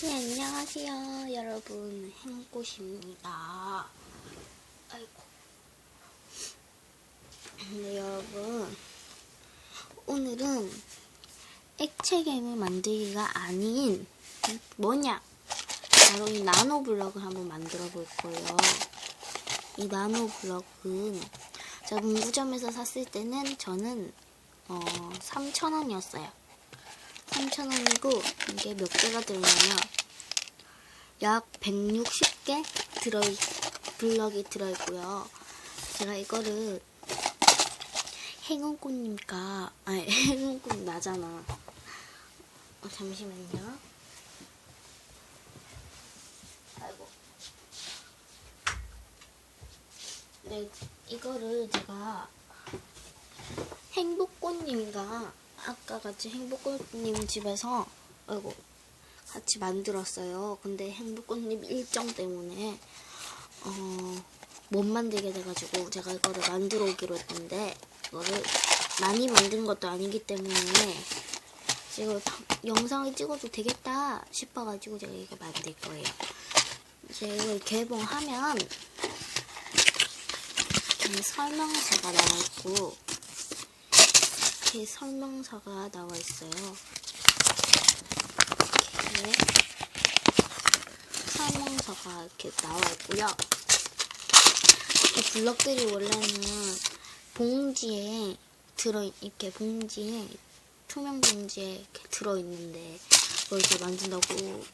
네, 안녕하세요. 여러분, 행꽃입니다. 아이고. 네, 여러분. 오늘은 액체갱을 만들기가 아닌, 뭐냐? 바로 이 나노 블럭을 한번 만들어 볼 거예요. 이 나노 블럭은 제가 문구점에서 샀을 때는 저는, 어, 3,000원이었어요. 3,000원이고 이게 몇 개가 들어있냐면 약 160개 들어 블럭이 들어있고요. 제가 이거를 행운꽃님과 아니 행운꽃 나잖아. 어, 잠시만요. 아이고. 네, 이거를 제가 행복꽃님과 아까 같이 행복꽃님 집에서 아이고 같이 만들었어요. 근데 행복꽃님 일정 때문에 어, 못 만들게 돼가지고 제가 이거를 만들어 오기로 했는데 이거를 많이 만든 것도 아니기 때문에 지금 영상을 찍어도 되겠다 싶어가지고 제가 이거 만들 거예요. 이제 이걸 개봉하면 이 설명서가 나와있고 이렇게 설명서가 나와 있어요. 이렇게 설명서가 이렇게 나와 있고요. 이 블럭들이 원래는 봉지에 들어 이렇게 봉지에 투명 봉지에 이렇게 들어 있는데 그걸 이렇게 만진다고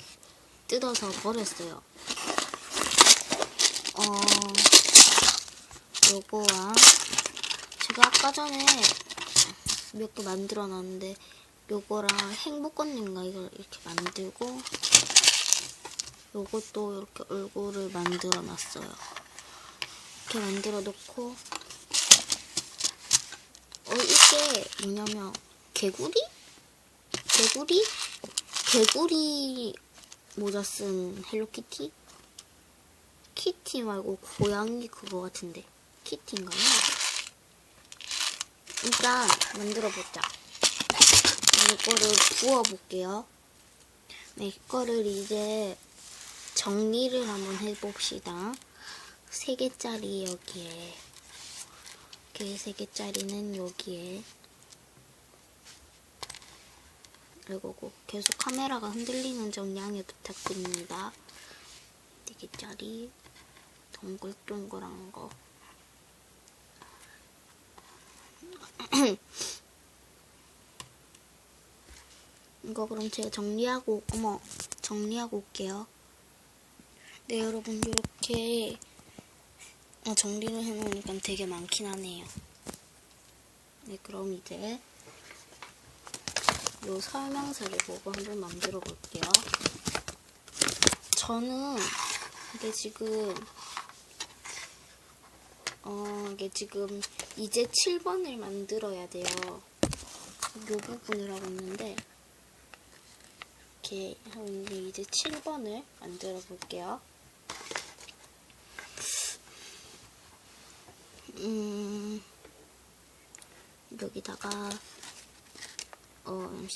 뜯어서 버렸어요. 어 요거와 제가 아까 전에 몇 개 만들어 놨는데 요거랑 행복꽃님과 이걸 이렇게 만들고 요것도 이렇게 얼굴을 만들어 놨어요. 이렇게 만들어 놓고 어 이게 뭐냐면 개구리? 개구리? 개구리 모자 쓴 헬로키티? 키티 말고 고양이 그거 같은데 키티인가요? 일단 만들어보자. 이거를 부어볼게요. 네, 이거를 이제 정리를 한번 해봅시다. 세 개짜리 여기에 이렇게 세 개짜리는 여기에 그리고 계속 카메라가 흔들리는 점 양해 부탁드립니다. 네 개짜리 동글동글한 거 이거 그럼 제가 정리하고 어머 정리하고 올게요. 네 여러분 이렇게 어, 정리를 해놓으니까 되게 많긴 하네요. 네 그럼 이제 요 설명서를 보고 한번 만들어 볼게요. 저는 이게 지금 어 이게 지금 이제 7번을 만들어야 돼요. 요 부분을 하고 있는데 이렇게 하고 있는데 이제 7번을 만들어 볼게요. 음 여기다가 어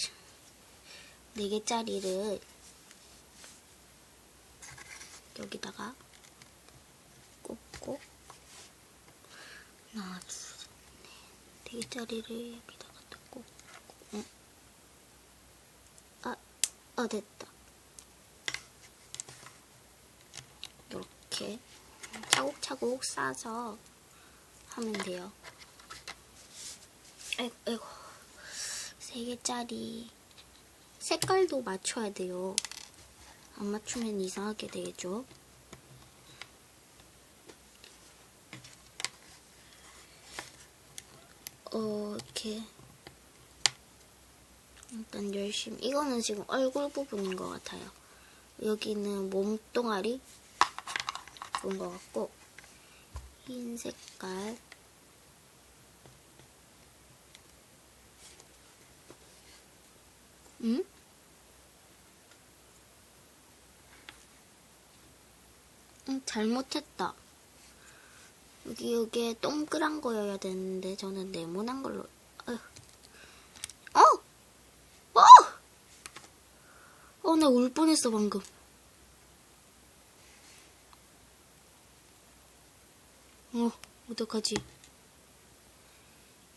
4개짜리를 여기다가 꽂고 하나, 둘, 셋, 넷. 네 개짜리를 여기다가 딱 꽂고 응. 아, 아 됐다. 이렇게 차곡차곡 싸서 하면 돼요. 아이고, 아이고. 세 개짜리. 색깔도 맞춰야 돼요. 안 맞추면 이상하게 되겠죠? 어, 이렇게. 일단 열심히. 이거는 지금 얼굴 부분인 것 같아요. 여기는 몸뚱아리? 그런 것 같고. 흰 색깔. 응? 응, 잘못했다. 여기 여기에 동그란 거여야 되는데 저는 네모난 걸로 어휴. 어! 어! 어, 나 울 뻔했어, 방금. 어, 어떡하지?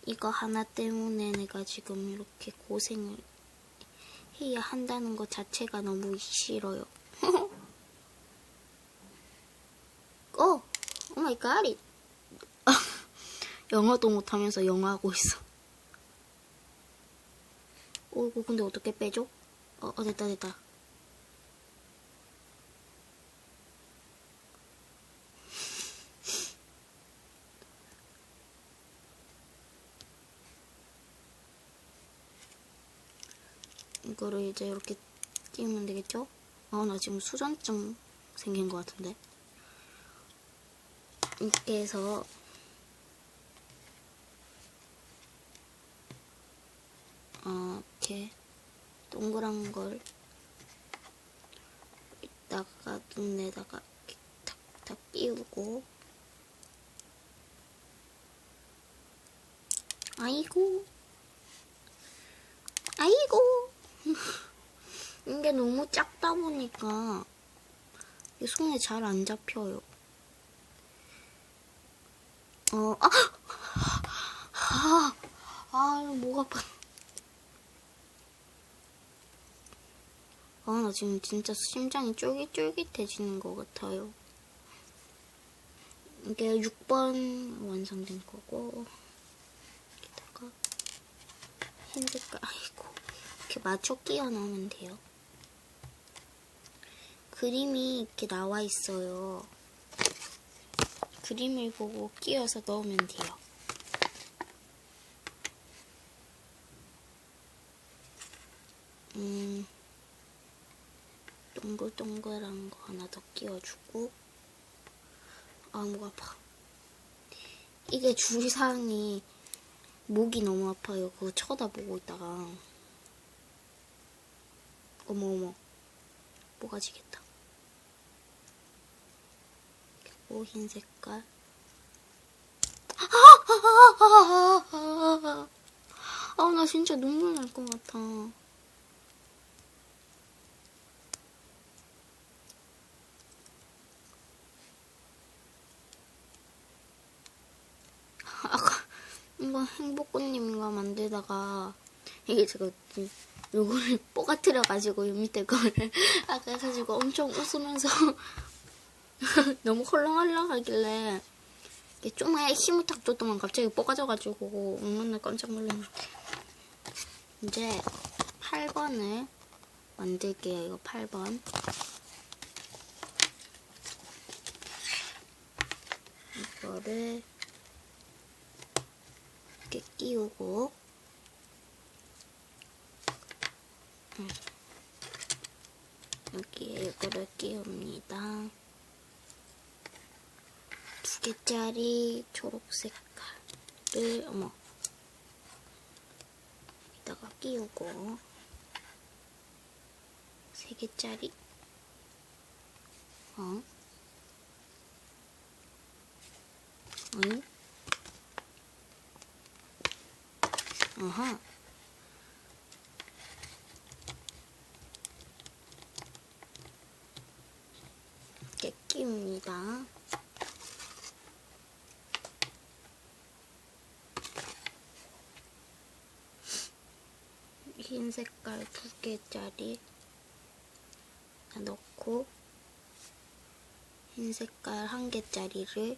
이거 하나 때문에 내가 지금 이렇게 고생을 해야 한다는 것 자체가 너무 싫어요. 오! 오 마이 갓! 영어도 못하면서 영어 하고 있어. 오, 이거 근데 어떻게 빼죠? 어, 어 됐다, 됐다. 이거를 이제 이렇게 끼우면 되겠죠? 아, 나 지금 수전증 생긴 것 같은데. 이렇게 해서 이렇게 동그란 걸 이따가 눈에다가 탁탁 끼우고 아이고 아이고 이게 너무 작다 보니까 손에 잘 안 잡혀요. 어, 아! 아, 아, 목 아파. 아, 나 지금 진짜 심장이 쫄깃쫄깃해지는 것 같아요. 이게 6번 완성된 거고, 여기다가 흰 색깔, 아이고, 이렇게 맞춰 끼워 넣으면 돼요. 그림이 이렇게 나와 있어요. 그림을 보고 끼워서 넣으면 돼요. 음, 동글동글한 거 하나 더 끼워주고, 아, 목 아파. 이게 주의사항이 목이 너무 아파요. 그거 쳐다보고 있다가. 어머, 어머. 뭐가 지겠다. 그리고 흰 색깔. 아, 나 진짜 눈물 날 것 같아. 아까 이거 행복꽃님과 만들다가 이게 제가 요거를 뽀가트려가지고 요 밑에 거를 아까 가지고 엄청 웃으면서 너무 헐렁헐렁 하길래 이게 좀만 힘을 탁 줬더만 갑자기 뽀가져가지고 얼마나 깜짝 놀랐는데 이제 8번을 만들게요 이거 8번. 이거를 이렇게 끼우고 음. 여기에 이거를 끼웁니다. 두 개짜리 초록 색깔을 어머 여기다가 끼우고 세 개짜리 어? 응? 이렇게 끼웁니다. 흰 색깔 두 개짜리 넣고 흰 색깔 한 개짜리를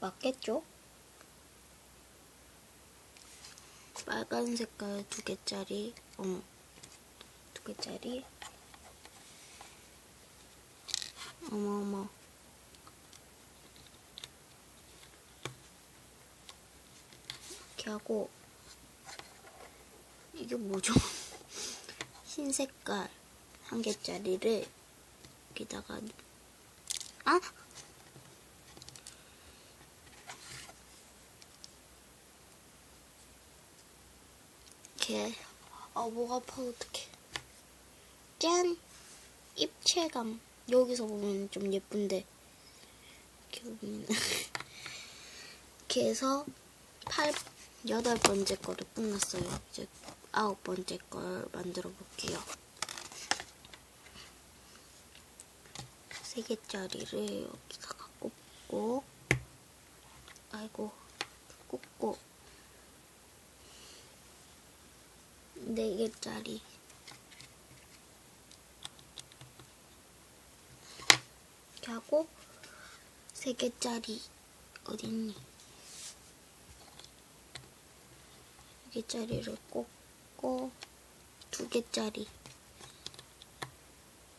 맞겠죠? 빨간 색깔 두 개짜리, 어머, 두 개짜리. 어머, 어머. 이렇게 하고, 이게 뭐죠? 흰 색깔 한 개짜리를 여기다가, 아! 이렇게 아목 아파 어떡해. 짠. 입체감. 여기서 보면 좀 예쁜데. 이렇게 보면. 이렇게 해서 8 여덟 번째 거를 끝났어요. 이제 아홉 번째 걸 만들어 볼게요. 세 개짜리를 여기다가 꽂고, 아이고, 꽂고, 네 개짜리. 이렇게 하고, 세 개짜리, 어딨니? 세 개짜리를 꽂고, 두 개짜리.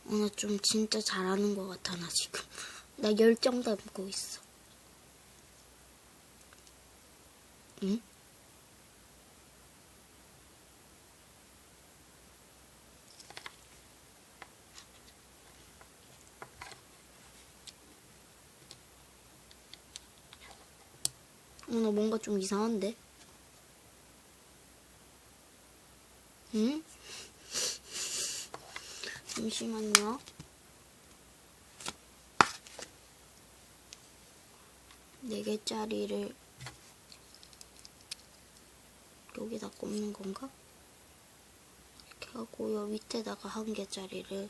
어, 나좀 진짜 잘하는 것 같아, 나 지금. 나 열정 담고 있어. 응? 어, 나 뭔가 좀 이상한데? 응? 잠시만요. 네 개짜리를 여기다 꼽는 건가? 이렇게 하고 요 밑에다가 한 개짜리를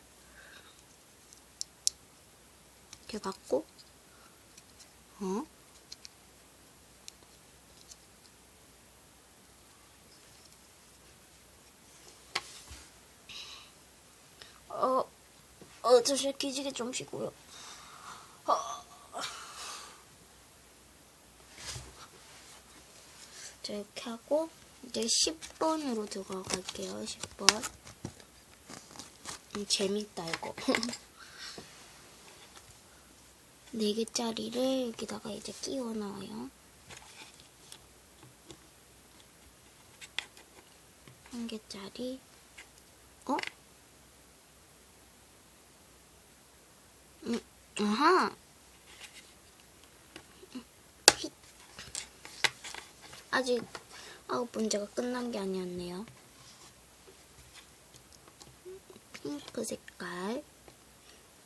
이렇게 받고 어? 어, 어, 저 기지개 좀 쉬고요. 어. 자, 이렇게 하고, 이제 10번으로 들어갈게요, 10번. 음, 재밌다, 이거. 4개짜리를 여기다가 이제 끼워 넣어요. 한 개짜리. 어? 음, 아하. 휙. 아직 아홉 번째가 끝난 게 아니었네요. 핑크 색깔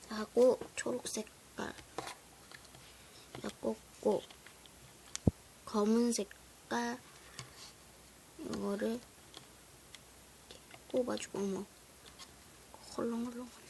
하고 초록 색깔 꽂고 검은 색깔 이거를 꼽아주고 어머 헐렁헐렁